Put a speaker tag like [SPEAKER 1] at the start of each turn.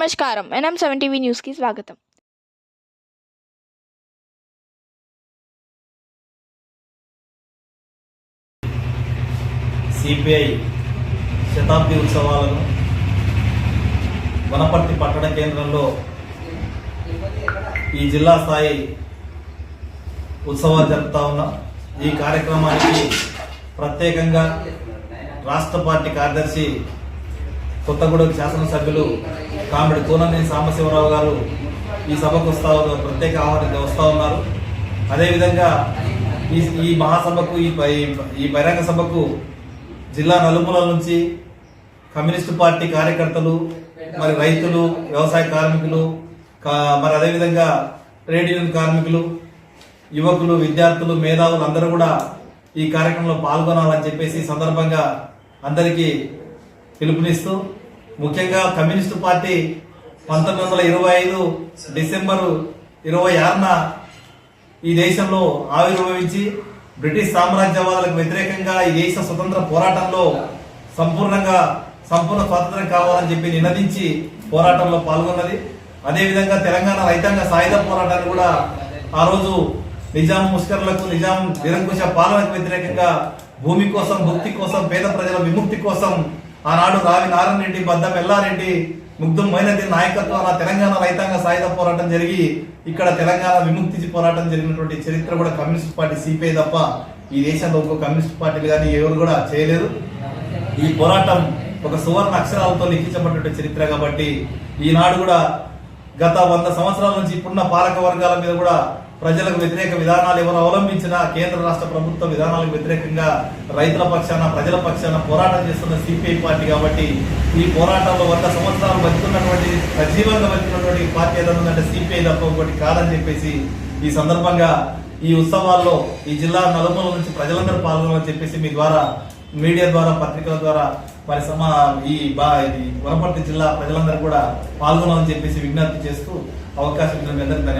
[SPEAKER 1] నమస్కారం. NM seven TV న్యూస్కి స్వాగతం.
[SPEAKER 2] సిపిఐ శతాబ్ది ఉత్సవాలను వనపర్తి పట్టణ కేంద్రంలో ఈ జిల్లా స్థాయి ఉత్సవాలు జరుపుతా ఉన్నాం. ఈ కార్యక్రమానికి ప్రత్యేకంగా రాష్ట్ర పార్టీ కార్యదర్శి కొత్తగూడెం శాసనసభ్యులు కామెడి కూననేని సాంబశివరావు గారు ఈ సభకు వస్తా ప్రత్యేక ఆహ్వానిత వస్తూ ఉన్నారు. అదేవిధంగా ఈ ఈ మహాసభకు ఈ ఈ బహిరంగ సభకు జిల్లా నలుమూలల నుంచి కమ్యూనిస్టు పార్టీ కార్యకర్తలు మరి రైతులు వ్యవసాయ కార్మికులు మరి అదేవిధంగా ట్రేడ్ యూనియన్ కార్మికులు యువకులు విద్యార్థులు మేధావులు అందరూ కూడా ఈ కార్యక్రమంలో పాల్గొనాలని చెప్పేసి సందర్భంగా అందరికీ పిలుపునిస్తూ ముఖ్యంగా కమ్యూనిస్టు పార్టీ పంతొమ్మిది వందల ఇరవై ఐదు డిసెంబరు ఇరవై ఆరున ఈ దేశంలో ఆవిర్భవించి బ్రిటిష్ సామ్రాజ్యవాదులకు వ్యతిరేకంగా ఈ దేశ స్వతంత్ర పోరాటంలో సంపూర్ణంగా సంపూర్ణ స్వాతంత్రం కావాలని చెప్పి నినదించి పోరాటంలో పాల్గొన్నది. అదేవిధంగా తెలంగాణ రైతాంగ సాయుధ పోరాటాన్ని కూడా ఆ రోజు నిజాం ముష్కర్లకు నిజాం నిరంకుశ పాలనకు వ్యతిరేకంగా భూమి కోసం భక్తి కోసం పేద ప్రజల విముక్తి కోసం ఆనాడు రావి నారాయణ రెడ్డి బద్ద ఎల్లారెడ్డి ముగ్ధం మైనది నాయకత్వాన తెలంగాణ రైతాంగ సాయుధ పోరాటం జరిగి ఇక్కడ తెలంగాణ విముక్తి పోరాటం జరిగినటువంటి చరిత్ర కూడా కమ్యూనిస్ట్ పార్టీ సిపిఐ తప్ప ఈ దేశంలో ఇంకో కమ్యూనిస్ట్ పార్టీలు కానీ ఎవరు కూడా చేయలేదు ఈ పోరాటం ఒక సువర్ణ అక్షరాలతో లిఖించబడినటువంటి చరిత్ర కాబట్టి ఈనాడు కూడా గత వంద సంవత్సరాల నుంచి ఇప్పుడున్న పాలక వర్గాల మీద కూడా ప్రజలకు వ్యతిరేక విధానాలు ఎవరు అవలంబించినా కేంద్ర రాష్ట్ర ప్రభుత్వ విధానాలకు వ్యతిరేకంగా రైతుల పక్షాన ప్రజల పక్షాన పోరాటం చేస్తున్న సిపిఐ పార్టీ కాబట్టి ఈ పోరాటంలో వంద సంవత్సరాలు బతుకున్నటువంటి సజీవంగా బతుకున్నటువంటి పార్టీ ఏదన్నదంటే సిపిఐ తప్ప ఒకటి కాదని చెప్పేసి ఈ సందర్భంగా ఈ ఉత్సవాల్లో ఈ జిల్లా నలుమూల నుంచి ప్రజలందరూ పాల్గొనాలని చెప్పేసి మీ ద్వారా మీడియా ద్వారా పత్రికల ద్వారా మరి సమా ఈ బా ఇది వనపర్తి జిల్లా ప్రజలందరూ కూడా పాల్గొనాలని చెప్పేసి విజ్ఞప్తి చేస్తూ అవకాశం ఇచ్చిన మీ అందరికీ ధన్యవాదాలు.